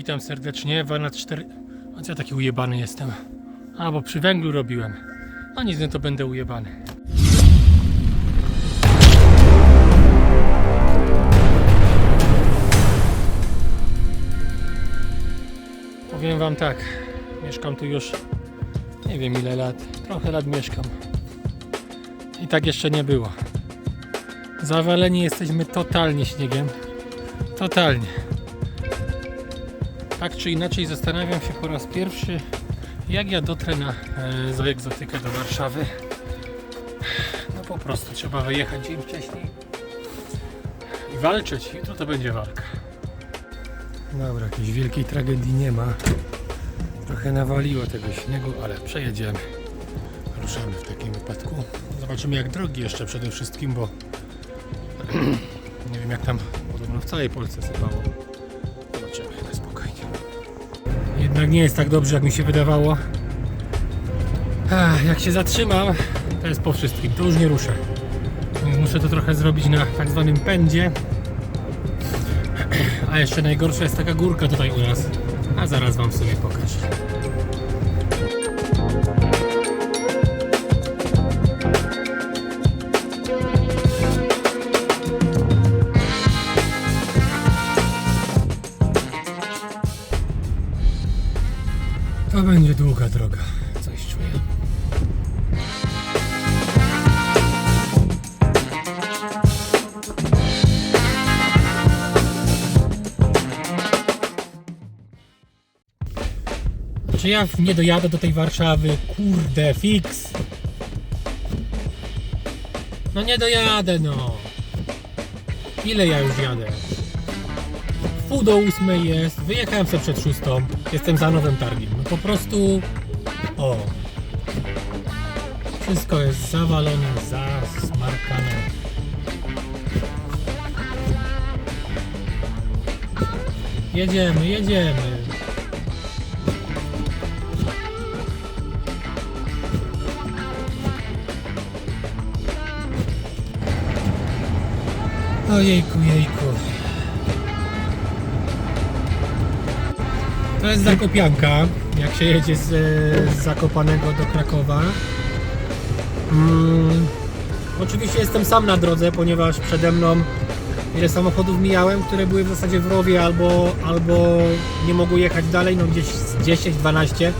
Witam serdecznie. Wanat 4. O co ja taki ujebany jestem? A, bo przy węglu robiłem. No nic, no to będę ujebany. Powiem wam tak. Mieszkam tu już nie wiem ile lat. Trochę lat mieszkam. I tak jeszcze nie było. Zawaleni jesteśmy totalnie śniegiem. Totalnie. Tak czy inaczej zastanawiam się po raz pierwszy, jak ja dotrę na e, zoegzotykę do Warszawy. No po prostu trzeba wyjechać dzień wcześniej i walczyć. Jutro to będzie walka. Dobra, jakiejś wielkiej tragedii nie ma. Trochę nawaliło tego śniegu, ale przejedziemy. Ruszamy w takim wypadku. Zobaczymy jak drogi jeszcze przede wszystkim, bo nie wiem jak tam podobno w całej Polsce sypało. Zobaczymy. Jednak nie jest tak dobrze jak mi się wydawało. Ach, jak się zatrzymam, to jest po wszystkim. To już nie ruszę. Muszę to trochę zrobić na tak zwanym pędzie. A jeszcze najgorsza jest taka górka tutaj u nas. A zaraz wam sobie pokażę. Czy ja nie dojadę do tej Warszawy? Kurde, fix. No nie dojadę, no. Ile ja już jadę? Pół do ósmej jest, wyjechałem sobie przed szóstą, jestem za nowym targiem. No po prostu... O. Wszystko jest zawalone, zasmarkane. Jedziemy, jedziemy. Ojejku, jejku. To jest Zakopianka, jak się jedzie z, z Zakopanego do Krakowa. Mm, oczywiście jestem sam na drodze, ponieważ przede mną ile samochodów mijałem, które były w zasadzie w rowie albo, albo nie mogły jechać dalej, no gdzieś z 10-12.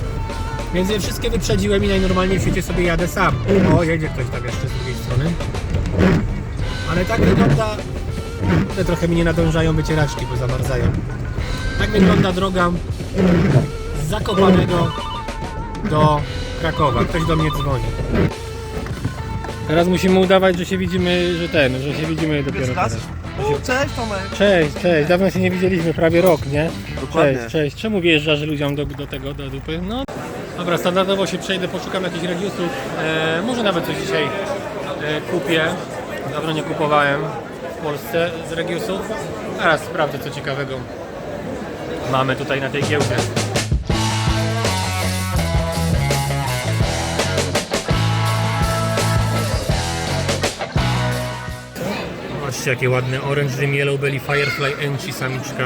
Więc je wszystkie wyprzedziłem i najnormalniej w świecie sobie jadę sam. O, jedzie ktoś tam jeszcze z drugiej strony. Ale tak wygląda... Te trochę mi nie nadążają wycieraczki, bo zamarzają. Tak wygląda droga z Zakopanego do Krakowa. Ktoś do mnie dzwoni. Teraz musimy udawać, że się widzimy, że ten, że się widzimy dopiero teraz. O, cześć Tomek! Cześć, cześć, dawno się nie widzieliśmy, prawie rok, nie? Dokładnie. Cześć, cześć. Czemu wjeżdżasz ludziom do, do tego, do dupy? No. Dobra, standardowo się przejdę, poszukam jakichś regiusów. E, może nawet coś dzisiaj e, kupię. Dawno nie kupowałem Polsce z regiusów. Teraz sprawdzę co ciekawego mamy tutaj na tej giełdzie. Zobaczcie jakie ładne Orange Dream Yellow Belly Firefly Enchi samiczka.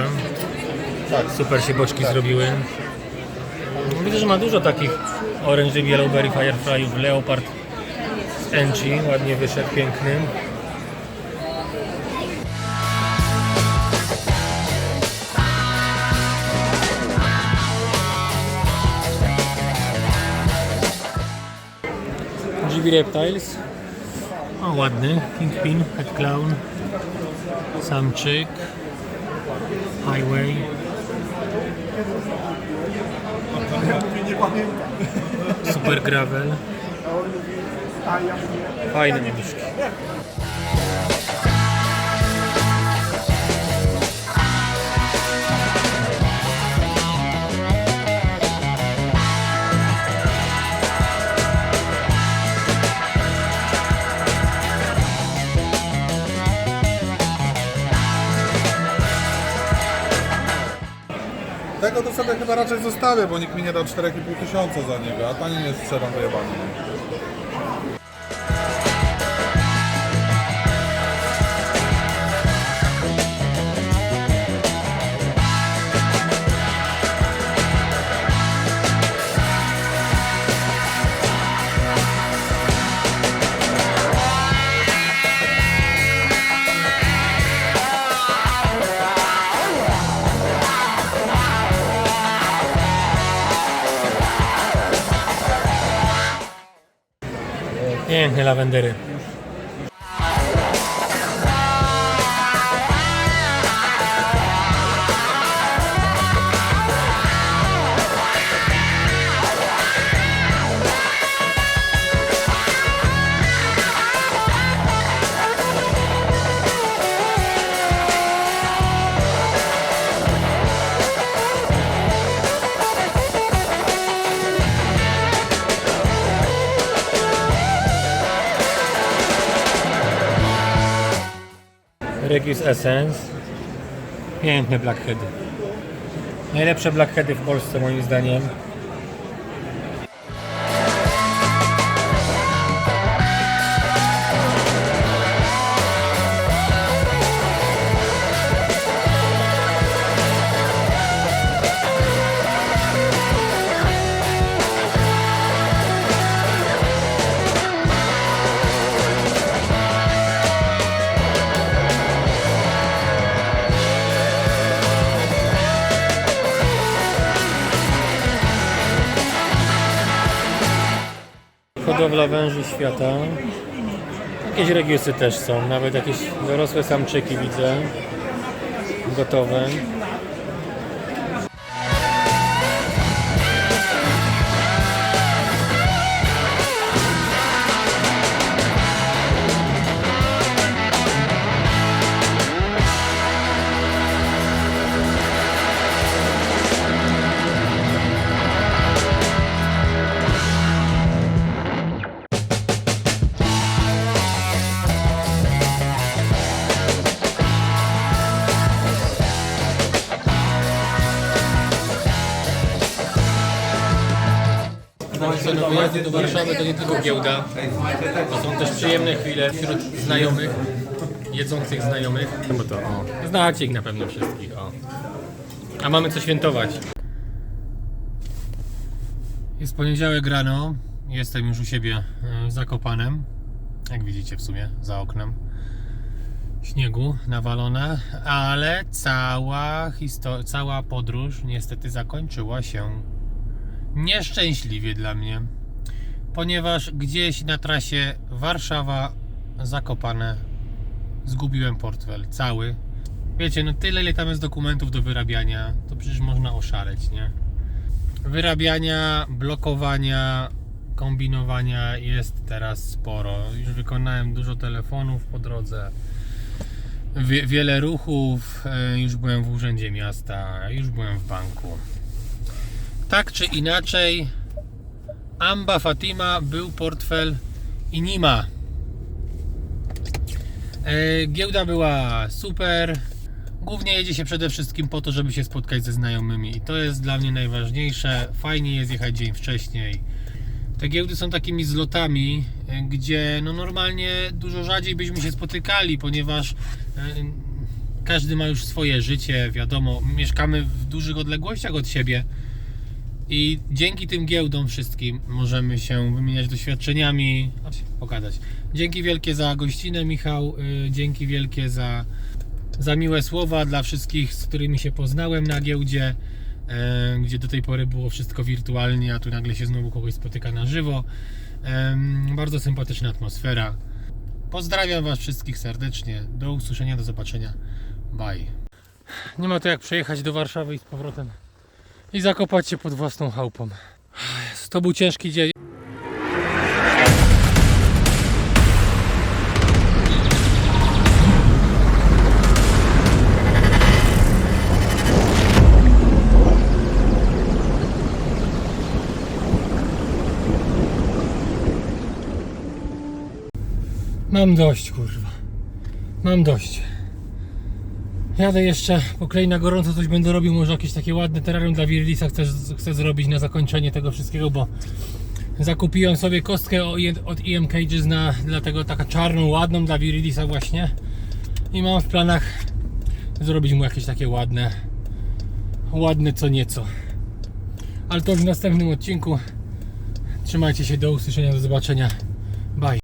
Super się boczki zrobiły. No, Widzę, że ma dużo takich Orange Dream Yellow Belly Fireflyów. Leopard Enchi, ładnie wyszedł, piękny. Reptiles. O, ładny. Kingpin, Head Clown, Samczyk, Highway. Super Gravel. Fajne myszki. Tego to sobie chyba raczej zostawię, bo nikt mi nie dał 4,5 tysiąca za niego, a tani nie sprzedam wyjebany. Lawendery. Regius Essence. Piękne blackheady. Najlepsze blackheady w Polsce moim zdaniem. Hodowla węży świata. Jakieś regiusy też są, nawet jakieś dorosłe samczyki widzę. Gotowe. Wyjazdy do Warszawy to nie tylko giełda, to są też przyjemne chwile wśród znajomych, jedzących znajomych. No bo to, o, znacie ich na pewno wszystkich, o. A mamy co świętować. Jest poniedziałek rano, jestem już u siebie e, w Zakopanem, jak widzicie w sumie za oknem. Śniegu nawalone, ale cała, cała podróż niestety zakończyła się nieszczęśliwie dla mnie, ponieważ gdzieś na trasie Warszawa Zakopane zgubiłem portfel cały. Wiecie, no tyle ile tam jest dokumentów do wyrabiania, to przecież można oszaleć, nie? Wyrabiania, blokowania, kombinowania jest teraz sporo. Już wykonałem dużo telefonów po drodze. Wie, wiele ruchów, e, już byłem w urzędzie miasta, już byłem w banku. Tak czy inaczej, Amba Fatima był portfel i nie ma. E, giełda była super. Głównie jedzie się przede wszystkim po to, żeby się spotkać ze znajomymi i to jest dla mnie najważniejsze. Fajnie jest jechać dzień wcześniej. Te giełdy są takimi zlotami, e, gdzie no normalnie dużo rzadziej byśmy się spotykali, ponieważ e, każdy ma już swoje życie, wiadomo, mieszkamy w dużych odległościach od siebie. I dzięki tym giełdom wszystkim możemy się wymieniać doświadczeniami, chodź, pogadać. Dzięki wielkie za gościnę, Michał. y, Dzięki wielkie za, za miłe słowa dla wszystkich, z którymi się poznałem na giełdzie, e, gdzie do tej pory było wszystko wirtualnie, a tu nagle się znowu kogoś spotyka na żywo. Em, Bardzo sympatyczna atmosfera. Pozdrawiam Was wszystkich serdecznie. Do usłyszenia, do zobaczenia. Bye. Nie ma to jak przejechać do Warszawy i z powrotem i zakopać się pod własną chałupą. To był ciężki dzień. Mam dość, kurwa. Mam dość. Jadę jeszcze po klej na gorąco, coś będę robił, może jakieś takie ładne terrarium dla Wirlisa chcę, chcę zrobić na zakończenie tego wszystkiego, bo zakupiłem sobie kostkę od EM Cages na, dlatego taka czarną, ładną dla Wirlisa właśnie i mam w planach zrobić mu jakieś takie ładne, ładne co nieco. Ale to w następnym odcinku. Trzymajcie się, do usłyszenia, do zobaczenia. Bye.